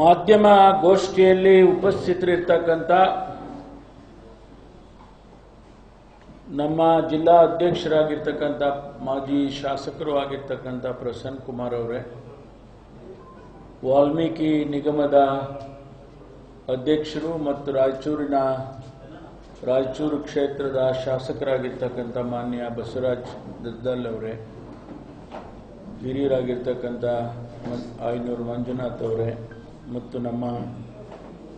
ಮಾಧ್ಯಮ ಗೋಷ್ಠಿಯಲ್ಲಿ ಉಪಸ್ಥಿತರಿರ್ತಕ್ಕಂಥ ನಮ್ಮ ಜಿಲ್ಲಾ ಅಧ್ಯಕ್ಷರಾಗಿರ್ತಕ್ಕಂಥ ಮಾಜಿ ಶಾಸಕರು ಆಗಿರ್ತಕ್ಕಂಥ ಪ್ರಸನ್ನ ಕುಮಾರ್ ಅವರೇ, ವಾಲ್ಮೀಕಿ ನಿಗಮದ ಅಧ್ಯಕ್ಷರು ಮತ್ತು ರಾಯಚೂರಿನ ರಾಯಚೂರು ಕ್ಷೇತ್ರದ ಶಾಸಕರಾಗಿರ್ತಕ್ಕಂಥ ಮಾನ್ಯ ಬಸವರಾಜ್ ದದ್ದಲ್ ಅವರೇ, ಹಿರಿಯರಾಗಿರ್ತಕ್ಕಂಥ ಆಯನೂರು ಮಂಜುನಾಥ್ ಅವರೇ ಮತ್ತು ನಮ್ಮ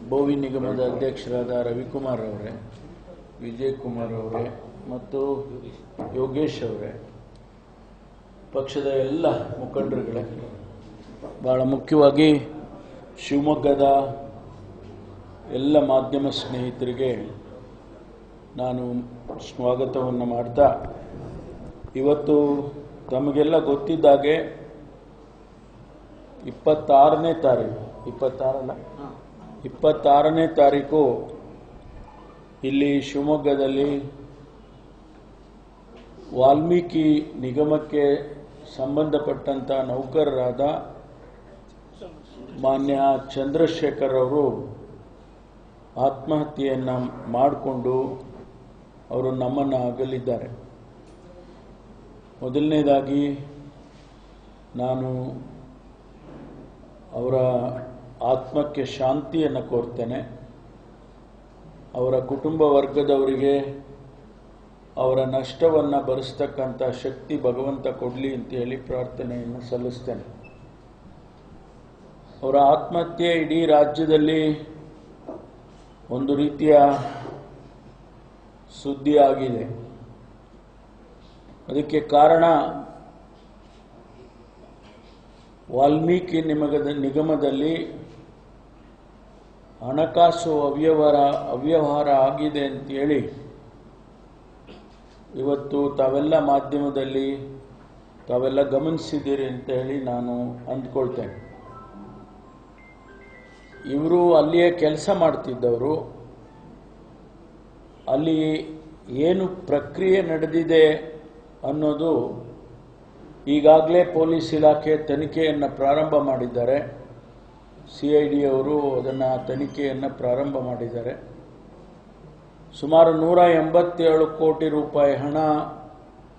ಬೋವಿ ನಿಗಮದ ಅಧ್ಯಕ್ಷರಾದ ರವಿಕುಮಾರ್ ಅವರೇ ವಿಜಯ್ ಕುಮಾರ್ ಅವರೇ ಮತ್ತು ಯೋಗೇಶ್ ಅವರೇ, ಪಕ್ಷದ ಎಲ್ಲ ಮುಖಂಡರುಗಳೇ ಭಾಳ ಮುಖ್ಯವಾಗಿ ಶಿವಮೊಗ್ಗದ ಎಲ್ಲ ಮಾಧ್ಯಮ ಸ್ನೇಹಿತರಿಗೆ ನಾನು ಸ್ವಾಗತವನ್ನು ಮಾಡ್ತಾ, ಇವತ್ತು ತಮಗೆಲ್ಲ ಗೊತ್ತಿದ್ದಾಗೆ ಇಪ್ಪತ್ತಾರನೇ ತಾರೀಕು ಇಪ್ಪತ್ತಾರಲ್ಲ? ಇಪ್ಪತ್ತಾರನೇ ತಾರೀಕು ಇಲ್ಲಿ ಶಿವಮೊಗ್ಗದಲ್ಲಿ ವಾಲ್ಮೀಕಿ ನಿಗಮಕ್ಕೆ ಸಂಬಂಧಪಟ್ಟಂಥ ನೌಕರರಾದ ಮಾನ್ಯ ಚಂದ್ರಶೇಖರ್ ಅವರು ಆತ್ಮಹತ್ಯೆಯನ್ನು ಮಾಡಿಕೊಂಡು ಅವರು ನಮ್ಮನ್ನು ಅಗಲಿದ್ದಾರೆ. ಮೊದಲನೇದಾಗಿ ನಾನು ಅವರ ಆತ್ಮಕ್ಕೆ ಶಾಂತಿಯನ್ನು ಕೋರ್ತೇನೆ ಅವರ ಕುಟುಂಬ ವರ್ಗದವರಿಗೆ ಅವರ ನಷ್ಟವನ್ನು ಭರಿಸ್ತಕ್ಕಂಥ ಶಕ್ತಿ ಭಗವಂತ ಕೊಡಲಿ ಅಂತ ಹೇಳಿ ಪ್ರಾರ್ಥನೆಯನ್ನು ಸಲ್ಲಿಸ್ತೇನೆ. ಅವರ ಆತ್ಮಹತ್ಯೆ ಇಡೀ ರಾಜ್ಯದಲ್ಲಿ ಒಂದು ರೀತಿಯ ಸುದ್ದಿ ಆಗಿದೆ. ಅದಕ್ಕೆ ಕಾರಣ ವಾಲ್ಮೀಕಿ ನಿಮಗದ ನಿಗಮದಲ್ಲಿ ಹಣಕಾಸು ಅವ್ಯವಹಾರ ಅವ್ಯವಹಾರ ಆಗಿದೆ ಅಂತೇಳಿ ಇವತ್ತು ತಾವೆಲ್ಲ ಮಾಧ್ಯಮದಲ್ಲಿ ತಾವೆಲ್ಲ ಗಮನಿಸಿದ್ದೀರಿ ಅಂತ ಹೇಳಿ ನಾನು ಅಂದ್ಕೊಳ್ತೇನೆ. ಇವರು ಅಲ್ಲಿಯೇ ಕೆಲಸ ಮಾಡ್ತಿದ್ದವರು. ಅಲ್ಲಿ ಏನು ಪ್ರಕ್ರಿಯೆ ನಡೆದಿದೆ ಅನ್ನೋದು ಈಗಾಗಲೇ ಪೊಲೀಸ್ ಇಲಾಖೆ ತನಿಖೆಯನ್ನು ಪ್ರಾರಂಭ ಮಾಡಿದ್ದಾರೆ. ಸಿ ಐ ಡಿ ಅವರು ಅದನ್ನು ತನಿಖೆಯನ್ನು ಪ್ರಾರಂಭ ಮಾಡಿದ್ದಾರೆ. ಸುಮಾರು ನೂರ ಎಂಬತ್ತೇಳು ಕೋಟಿ ರೂಪಾಯಿ ಹಣ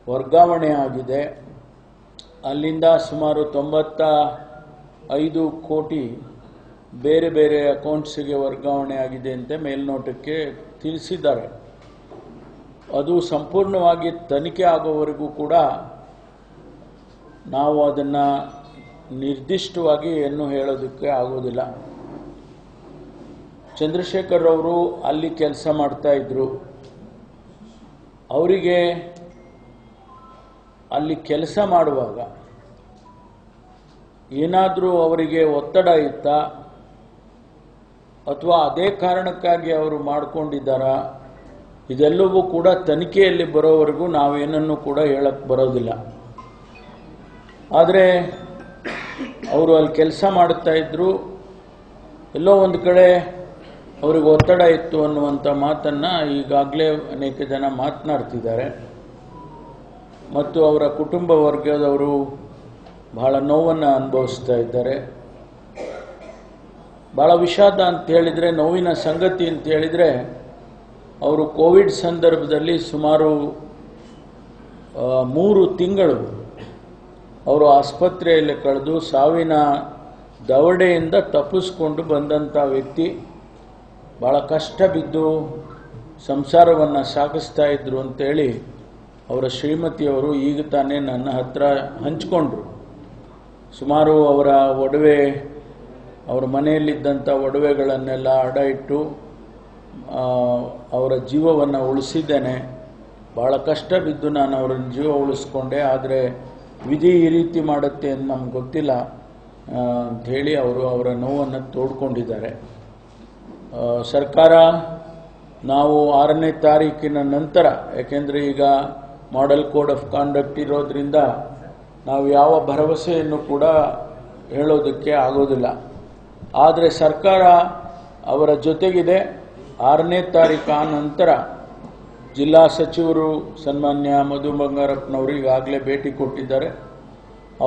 ವರ್ಗಾವಣೆ ಆಗಿದೆ. ಅಲ್ಲಿಂದ ಸುಮಾರು ತೊಂಬತ್ತ ಐದು ಕೋಟಿ ಬೇರೆ ಬೇರೆ ಅಕೌಂಟ್ಸಿಗೆ ವರ್ಗಾವಣೆ ಆಗಿದೆ ಅಂತ ಮೇಲ್ನೋಟಕ್ಕೆ ತಿಳಿಸಿದ್ದಾರೆ. ಅದು ಸಂಪೂರ್ಣವಾಗಿ ತನಿಖೆ ಆಗೋವರೆಗೂ ಕೂಡ ನಾವು ಅದನ್ನು ನಿರ್ದಿಷ್ಟವಾಗಿ ಏನು ಹೇಳೋದಕ್ಕೆ ಆಗೋದಿಲ್ಲ. ಚಂದ್ರಶೇಖರ್ ಅವರು ಅಲ್ಲಿ ಕೆಲಸ ಮಾಡ್ತಾ ಇದ್ರು. ಅವರಿಗೆ ಅಲ್ಲಿ ಕೆಲಸ ಮಾಡುವಾಗ ಏನಾದರೂ ಅವರಿಗೆ ಒತ್ತಡ ಇತ್ತಾ, ಅಥವಾ ಅದೇ ಕಾರಣಕ್ಕಾಗಿ ಅವರು ಮಾಡಿಕೊಂಡಿದ್ದಾರಾ, ಇದೆಲ್ಲವೂ ಕೂಡ ತನಿಖೆಯಲ್ಲಿ ಬರೋವರೆಗೂ ನಾವೇನನ್ನು ಕೂಡ ಹೇಳಕ್ಕೆ ಬರೋದಿಲ್ಲ. ಆದರೆ ಅವರು ಅಲ್ಲಿ ಕೆಲಸ ಮಾಡುತ್ತಾ ಇದ್ರು, ಎಲ್ಲೋ ಒಂದು ಕಡೆ ಅವ್ರಿಗೆ ಒತ್ತಡ ಇತ್ತು ಅನ್ನುವಂಥ ಮಾತನ್ನು ಈಗಾಗಲೇ ಅನೇಕ ಜನ ಮಾತನಾಡ್ತಿದ್ದಾರೆ. ಮತ್ತು ಅವರ ಕುಟುಂಬ ವರ್ಗದವರು ಬಹಳ ನೋವನ್ನು ಅನುಭವಿಸ್ತಾ ಇದ್ದಾರೆ. ಭಾಳ ವಿಷಾದ ಅಂತ ಹೇಳಿದರೆ, ನೋವಿನ ಸಂಗತಿ ಅಂತ ಹೇಳಿದರೆ, ಅವರು ಕೋವಿಡ್ ಸಂದರ್ಭದಲ್ಲಿ ಸುಮಾರು ಮೂರು ತಿಂಗಳು ಅವರು ಆಸ್ಪತ್ರೆಯಲ್ಲಿ ಕಳೆದು ಸಾವಿನ ದವಡೆಯಿಂದ ತಪ್ಪಿಸ್ಕೊಂಡು ಬಂದಂಥ ವ್ಯಕ್ತಿ ಭಾಳ ಕಷ್ಟ ಬಿದ್ದು ಸಂಸಾರವನ್ನು ಸಾಗಿಸ್ತಾ ಇದ್ರು ಅಂತೇಳಿ ಅವರ ಶ್ರೀಮತಿಯವರು ಈಗ ತಾನೇ ನನ್ನ ಹತ್ರ ಹಂಚಿಕೊಂಡ್ರು. ಸುಮಾರು ಅವರ ಒಡವೆ, ಅವರ ಮನೆಯಲ್ಲಿದ್ದಂಥ ಒಡವೆಗಳನ್ನೆಲ್ಲ ಅಡ ಇಟ್ಟು ಅವರ ಜೀವವನ್ನು ಉಳಿಸಿದ್ದೇನೆ. ಭಾಳ ಕಷ್ಟ ಬಿದ್ದು ನಾನು ಅವರ ಜೀವ ಉಳಿಸ್ಕೊಂಡೆ, ಆದರೆ ವಿಧಿ ಈ ರೀತಿ ಮಾಡುತ್ತೆ ಅಂತ ನಮ್ಗೆ ಗೊತ್ತಿಲ್ಲ ಅಂಥೇಳಿ ಅವರು ಅವರ ನೋವನ್ನು ತೋಡ್ಕೊಂಡಿದ್ದಾರೆ. ಸರ್ಕಾರ ನಾವು ಆರನೇ ತಾರೀಕಿನ ನಂತರ, ಯಾಕೆಂದರೆ ಈಗ ಮಾಡೆಲ್ ಕೋಡ್ ಆಫ್ ಕಾಂಡಕ್ಟ್ ಇರೋದ್ರಿಂದ ನಾವು ಯಾವ ಭರವಸೆಯನ್ನು ಕೂಡ ಹೇಳೋದಕ್ಕೆ ಆಗೋದಿಲ್ಲ. ಆದರೆ ಸರ್ಕಾರ ಅವರ ಜೊತೆಗಿದೆ. ಆರನೇ ತಾರೀಕು ನಂತರ ಜಿಲ್ಲಾ ಸಚಿವರು ಸನ್ಮಾನ್ಯ ಮಧು ಬಂಗಾರಪ್ಪನವರು ಈಗಾಗಲೇ ಭೇಟಿ ಕೊಟ್ಟಿದ್ದಾರೆ.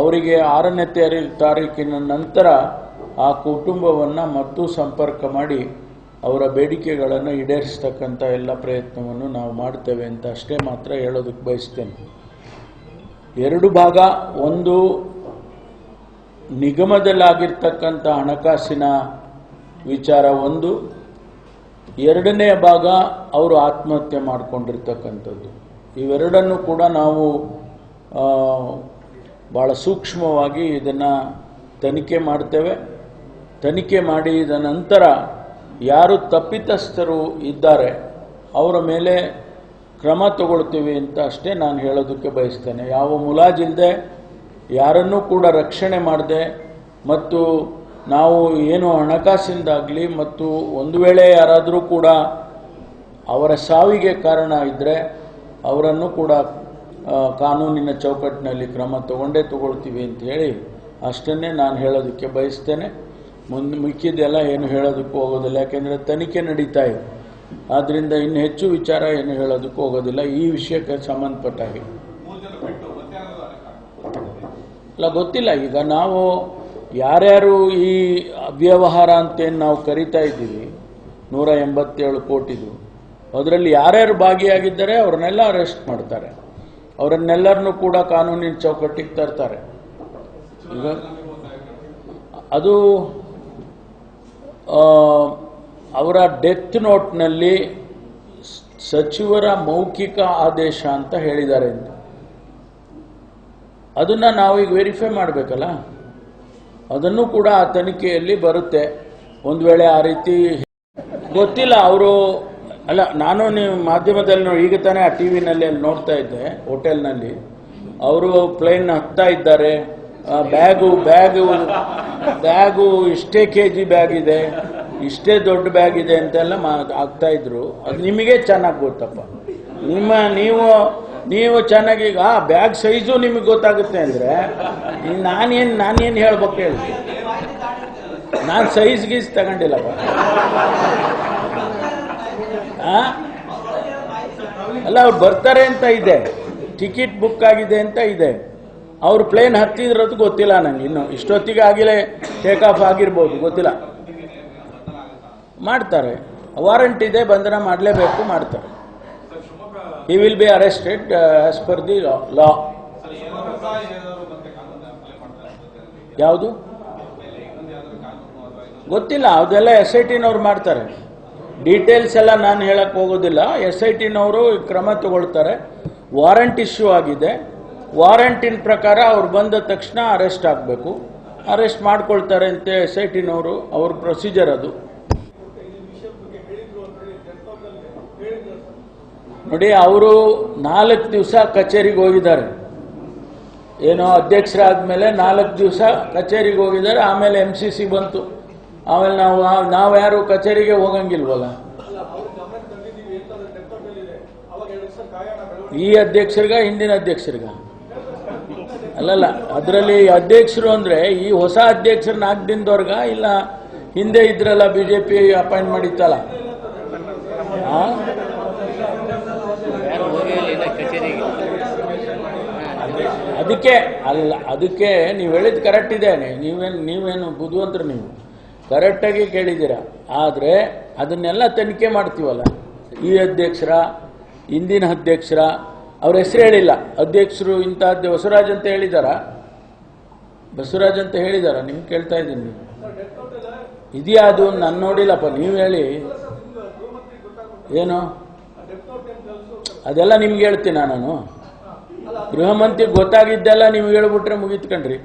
ಅವರಿಗೆ ಆರನೇ ತಾರೀ ತಾರೀಕಿನ ನಂತರ ಆ ಕುಟುಂಬವನ್ನು ಮತ್ತೂ ಸಂಪರ್ಕ ಮಾಡಿ ಅವರ ಬೇಡಿಕೆಗಳನ್ನು ಈಡೇರಿಸ್ತಕ್ಕಂಥ ಎಲ್ಲ ಪ್ರಯತ್ನವನ್ನು ನಾವು ಮಾಡ್ತೇವೆ ಅಂತ ಅಷ್ಟೇ ಮಾತ್ರ ಹೇಳೋದಕ್ಕೆ ಬಯಸ್ತೇನೆ. ಎರಡು ಭಾಗ, ಒಂದು ನಿಗಮದಲ್ಲಾಗಿರ್ತಕ್ಕಂಥ ಹಣಕಾಸಿನ ವಿಚಾರ, ಒಂದು ಎರಡನೇ ಭಾಗ ಅವರು ಆತ್ಮಹತ್ಯೆ ಮಾಡಿಕೊಂಡಿರ್ತಕ್ಕಂಥದ್ದು. ಇವೆರಡನ್ನು ಕೂಡ ನಾವು ಭಾಳ ಸೂಕ್ಷ್ಮವಾಗಿ ಇದನ್ನು ತನಿಖೆ ಮಾಡ್ತೇವೆ. ತನಿಖೆ ಮಾಡಿದ ನಂತರ ಯಾರು ತಪ್ಪಿತಸ್ಥರು ಇದ್ದಾರೆ, ಅವರ ಮೇಲೆ ಕ್ರಮ ತಗೊಳ್ತೀವಿ ಅಂತ ಅಷ್ಟೇ ನಾನು ಹೇಳೋದಕ್ಕೆ ಬಯಸ್ತೇನೆ. ಯಾವ ಮುಲಾಜಿಲ್ಲದೆ ಯಾರನ್ನೂ ಕೂಡ ರಕ್ಷಣೆ ಮಾಡದೆ ಮತ್ತು ನಾವು ಏನು ಹಣಕಾಸಿಂದಾಗಲಿ ಮತ್ತು ಒಂದು ವೇಳೆ ಯಾರಾದರೂ ಕೂಡ ಅವರ ಸಾವಿಗೆ ಕಾರಣ ಇದ್ದರೆ ಅವರನ್ನು ಕೂಡ ಕಾನೂನಿನ ಚೌಕಟ್ಟಿನಲ್ಲಿ ಕ್ರಮ ತಗೊಂಡೇ ತಗೊಳ್ತೀವಿ ಅಂತ ಹೇಳಿ ಅಷ್ಟನ್ನೇ ನಾನು ಹೇಳೋದಕ್ಕೆ ಬಯಸ್ತೇನೆ. ಮುಂದೆ ಮಿಕ್ಕಿದ್ದೆಲ್ಲ ಏನು ಹೇಳೋದಕ್ಕೂ ಹೋಗೋದಿಲ್ಲ, ಯಾಕೆಂದರೆ ತನಿಖೆ ನಡೀತಾ ಇದೆ. ಆದ್ದರಿಂದ ಇನ್ನು ಹೆಚ್ಚು ವಿಚಾರ ಏನು ಹೇಳೋದಕ್ಕೂ ಹೋಗೋದಿಲ್ಲ. ಈ ವಿಷಯಕ್ಕೆ ಸಂಬಂಧಪಟ್ಟ ಹಾಗೆ ಅಲ್ಲ ಗೊತ್ತಿಲ್ಲ. ಈಗ ನಾವು ಯಾರ್ಯಾರು ಈ ಅವ್ಯವಹಾರ ಅಂತೇನು ನಾವು ಕರಿತಾ ಇದ್ದೀವಿ, ನೂರ ಎಂಬತ್ತೇಳು ಕೋಟಿದು, ಅದರಲ್ಲಿ ಯಾರ್ಯಾರು ಭಾಗಿಯಾಗಿದ್ದಾರೆ ಅವ್ರನ್ನೆಲ್ಲ ಅರೆಸ್ಟ್ ಮಾಡ್ತಾರೆ. ಅವರನ್ನೆಲ್ಲರನ್ನೂ ಕೂಡ ಕಾನೂನಿನ ಚೌಕಟ್ಟಿಗೆ ತರ್ತಾರೆ. ಈಗ ಅದು ಅವರ ಡೆತ್ ನೋಟ್ನಲ್ಲಿ ಸಚಿವರ ಮೌಖಿಕ ಆದೇಶ ಅಂತ ಹೇಳಿದ್ದಾರೆ ಅಂತ. ಅದನ್ನ ನಾವೀಗ ವೆರಿಫೈ ಮಾಡಬೇಕಲ್ಲ? ಅದನ್ನು ಕೂಡ ಆ ತನಿಖೆಯಲ್ಲಿ ಬರುತ್ತೆ. ಒಂದು ವೇಳೆ ಆ ರೀತಿ ಗೊತ್ತಿಲ್ಲ, ಅವರು ಅಲ್ಲ, ನಾನು ನೀವು ಮಾಧ್ಯಮದಲ್ಲಿ ಈಗ ತಾನೇ ಆ ಟಿ ವಿನಲ್ಲಿ ಅಲ್ಲಿ ನೋಡ್ತಾ ಇದ್ದೆ, ಹೋಟೆಲ್ನಲ್ಲಿ. ಅವರು ಪ್ಲೇನ್ ಹತ್ತಾ ಇದ್ದಾರೆ. ಬ್ಯಾಗು ಬ್ಯಾಗು ಬ್ಯಾಗು ಇಷ್ಟೇ ಕೆ ಜಿ ಬ್ಯಾಗ್ ಇದೆ, ಇಷ್ಟೇ ದೊಡ್ಡ ಬ್ಯಾಗ್ ಇದೆ ಅಂತೆಲ್ಲ ಮಾ ಆಗ್ತಾ ಇದ್ರು. ಅದು ನಿಮಗೆ ಚೆನ್ನಾಗಿ ಗೊತ್ತಪ್ಪ. ನಿಮ್ಮ, ನೀವು ನೀವು ಚೆನ್ನಾಗಿ ಈಗ ಆ, ಬ್ಯಾಗ್ ಸೈಜು ನಿಮಗೆ ಗೊತ್ತಾಗುತ್ತೆ ಅಂದರೆ ನಾನೇನು ನಾನೇನು ಹೇಳ್ಬೇಕು ಹೇಳಿ. ನಾನು ಸೈಜ್ ಗೀಸ್ ತಗೊಂಡಿಲ್ಲಪ್ಪ? ಅಲ್ಲ, ಅವ್ರು ಬರ್ತಾರೆ ಅಂತ ಇದೆ. ಟಿಕೆಟ್ ಬುಕ್ ಆಗಿದೆ ಅಂತ ಇದೆ. ಅವ್ರು ಪ್ಲೇನ್ ಹತ್ತಿದ್ರದ್ದು ಗೊತ್ತಿಲ್ಲ ನನಗೆ ಇನ್ನು ಇಷ್ಟೊತ್ತಿಗೆ ಆಗಿಲೇ ಟೇಕ್ ಆಫ್ ಆಗಿರ್ಬೋದು, ಗೊತ್ತಿಲ್ಲ. ಮಾಡ್ತಾರೆ. ವಾರಂಟ್ ಇದೆ, ಬಂಧನ ಮಾಡಲೇಬೇಕು, ಮಾಡ್ತಾರೆ. He will be arrested as per the law ಯಾವುದು? ಗೊತ್ತಿಲ್ಲ, ಅದೆಲ್ಲ ಎಸ್ ಐ ಟಿನವ್ರು ಮಾಡ್ತಾರೆ. ಡೀಟೇಲ್ಸ್ ಎಲ್ಲ ನಾನು ಹೇಳಕ್ ಹೋಗೋದಿಲ್ಲ. ಎಸ್ ಐ ಟಿನವರು ಕ್ರಮ ತಗೊಳ್ತಾರೆ. ವಾರಂಟ್ ಇಶ್ಯೂ ಆಗಿದೆ. ವಾರಂಟಿನ ಪ್ರಕಾರ ಅವ್ರು ಬಂದ ತಕ್ಷಣ ಅರೆಸ್ಟ್ ಆಗಬೇಕು. ಅರೆಸ್ಟ್ ಮಾಡ್ಕೊಳ್ತಾರೆ ಅಂತ ಎಸ್ ಐ ಟಿನವರು ಅವ್ರ ಪ್ರೊಸೀಜರ್ ಅದು. ನೋಡಿ, ಅವರು ನಾಲ್ಕು ದಿವಸ ಕಚೇರಿಗೆ ಹೋಗಿದ್ದಾರೆ. ಏನೋ ಅಧ್ಯಕ್ಷರಾದ್ಮೇಲೆ ನಾಲ್ಕು ದಿವಸ ಕಚೇರಿಗೆ ಹೋಗಿದ್ದಾರೆ, ಆಮೇಲೆ ಎಂ ಸಿ ಸಿ ಬಂತು. ಆಮೇಲೆ ನಾವು ನಾವು ಯಾರು ಕಚೇರಿಗೆ ಹೋಗಂಗಿಲ್ವಲ್ಲ? ಈ ಅಧ್ಯಕ್ಷರಿಗ, ಹಿಂದಿನ ಅಧ್ಯಕ್ಷರಿಗ? ಅಲ್ಲಲ್ಲ, ಅದರಲ್ಲಿ ಅಧ್ಯಕ್ಷರು ಅಂದ್ರೆ ಈ ಹೊಸ ಅಧ್ಯಕ್ಷರು ನಾಲ್ಕು ದಿನದವರ್ಗ ಇಲ್ಲ ಹಿಂದೆ ಇದ್ರಲ್ಲ ಬಿ ಜೆ ಪಿ ಅಪಾಯಿಂಟ್ ಮಾಡಿತ್ತಲ್ಲ ಆ? ಅದಕ್ಕೆ ಅಲ್ಲ, ಅದಕ್ಕೆ ನೀವು ಹೇಳಿದ್ ಕರೆಕ್ಟ್ ಇದೆ. ನೀವೇನು ನೀವೇನು ಬುದ್ಧಿವಂತರು ನೀವು. ಕರೆಕ್ಟಾಗಿ ಕೇಳಿದ್ದೀರ. ಆದರೆ ಅದನ್ನೆಲ್ಲ ತನಿಖೆ ಮಾಡ್ತೀವಲ್ಲ. ಈ ಅಧ್ಯಕ್ಷರ, ಇಂದಿನ ಅಧ್ಯಕ್ಷರ, ಅವ್ರ ಹೆಸರು ಹೇಳಿಲ್ಲ. ಅಧ್ಯಕ್ಷರು ಇಂಥದ್ದು ಬಸವರಾಜ್ ಅಂತ ಹೇಳಿದಾರ. ಬಸವರಾಜ್ ಅಂತ ಹೇಳಿದಾರ. ನಿಮ್ಗೆ ಕೇಳ್ತಾ ಇದ್ದೀನಿ. ನೀವು ಇದೆಯಾ ಅದು? ನಾನು ನೋಡಿಲ್ಲಪ್ಪ. ನೀವು ಹೇಳಿ. ಏನು? ಅದೆಲ್ಲ ನಿಮ್ಗೆ ಹೇಳ್ತೀನ ನಾನು? ಗೃಹ ಮಂತ್ರಿ ಗೊತ್ತಾಗಿದ್ದೆಲ್ಲ ನೀವು ಹೇಳ್ಬಿಟ್ರೆ ಮುಗಿತ್ಕಂಡ್ರಿ